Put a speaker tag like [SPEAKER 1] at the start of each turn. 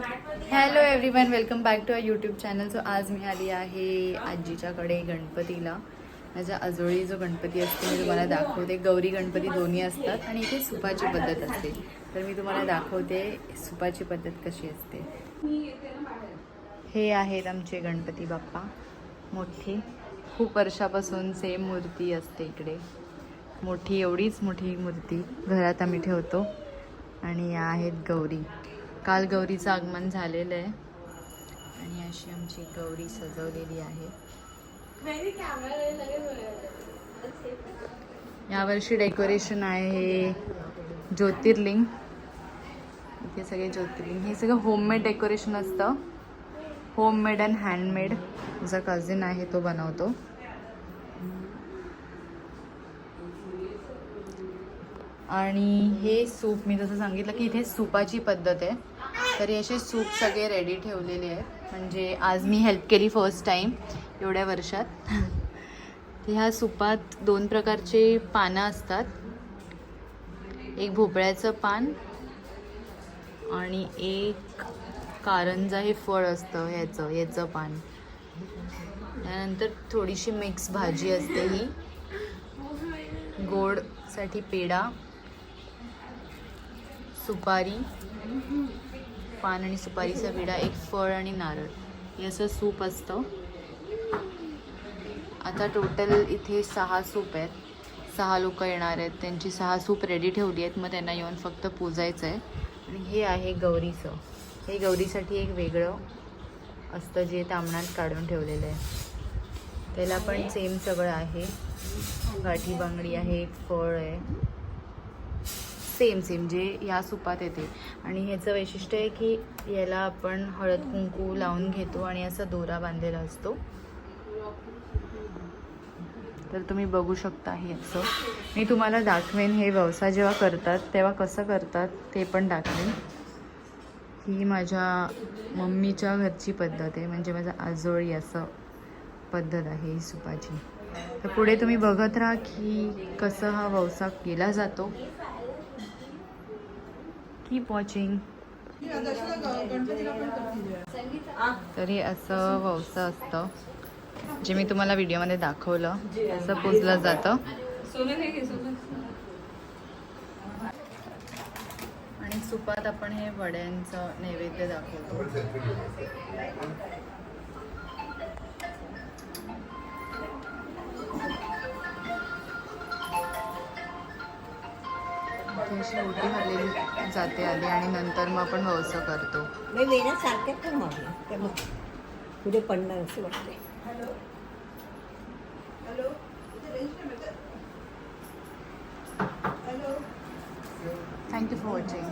[SPEAKER 1] Hello everyone welcome back to a YouTube channel so आज मी आली आहे आजीच्याकडे गणपतीला. माझ्या आजोळी जो गणपती असतो मी तुम्हाला दाखवते. गौरी गणपती दोन्ही असतात आणि इथे सुपाची पद्धत असते. तर मी तुम्हाला दाखवते सुपाची पद्धत कशी असते. हे आहेत आमचे गणपती बाप्पा. मोठी. खूप वर्षापासून सेम मूर्ती असते इकडे. मोठी एवढीच मोठी मूर्ती घरात आम्ही ठेवतो. आणि या आहेत गौरी. काल गौरीचं आगमन झालेलं आहे. आणि अशी आमची गौरी सजवलेली आहे. यावर्षी डेकोरेशन आहे हे ज्योतिर्लिंग. इथे सगळे ज्योतिर्लिंग. हे सगळं होममेड डेकोरेशन असतं. होममेड अँड हँडमेड तुझा कझिन आहे तो बनवतो. आणि हे सूप मी जसं सांगितलं की इथे सूपाची पद्धत आहे. तरी असे सूप सगळे रेडी ठेवलेले आहेत. म्हणजे आज मी हेल्प केली फर्स्ट टाईम एवढ्या वर्षात. ह्या सुपात दोन प्रकारचे पानं असतात. एक भोपळ्याचं पान आणि एक कारंजा हे फळ असतं ह्याचं याचं पान. त्यानंतर थोडीशी मिक्स भाजी असते ही. गोडसाठी पेढा सुपारी पान आणि सुपारीचा विडा एक फळ आणि नारळ. हे असं सूप असतं. आता टोटल इथे सहा सूप आहेत. सहा लोक येणार आहेत. त्यांची सहा सूप रेडी ठेवली आहेत. मग त्यांना येऊन फक्त पूजायचं आहे आणि हे आहे गौरीचं. हे गौरीसाठी एक वेगळं असतं जे तामणात काढून ठेवलेलं आहे. त्याला पण सेम सगळं आहे. गाठी बांगडी आहे एक फळ आहे. सेम सेम जे या सुपात येते. आणि ह्याचं वैशिष्ट्य आहे की याला आपण हळद कुंकू लावून घेतो आणि असा दोरा बांधलेला असतो. तर तुम्ही बघू शकता हे असं मी तुम्हाला दाखवेन हे व्यवसाय जेव्हा करतात तेव्हा कसं करतात ते पण दाखवेन. ही माझ्या मम्मीच्या घरची पद्धत आहे म्हणजे माझा आजोळी असं पद्धत आहे ही सुपाची. तर पुढे तुम्ही बघत राहा की कसं हा व्यवसाय केला जातो. कीप वॉचिंग तरी असं वंसा असतं. जे मी तुम्हाला व्हिडिओमध्ये दाखवलं असं पुजलं जातं. आणि सुपात आपण हे वड्यांचं नैवेद्य दाखवतो. इथे अशी उलटी भरलेली जाते आली आणि नंतर मग आपण वंस करतो.
[SPEAKER 2] मी पण मारल्या पुढे पडणार असं वाटते
[SPEAKER 1] थँक्यू फॉर वॉचिंग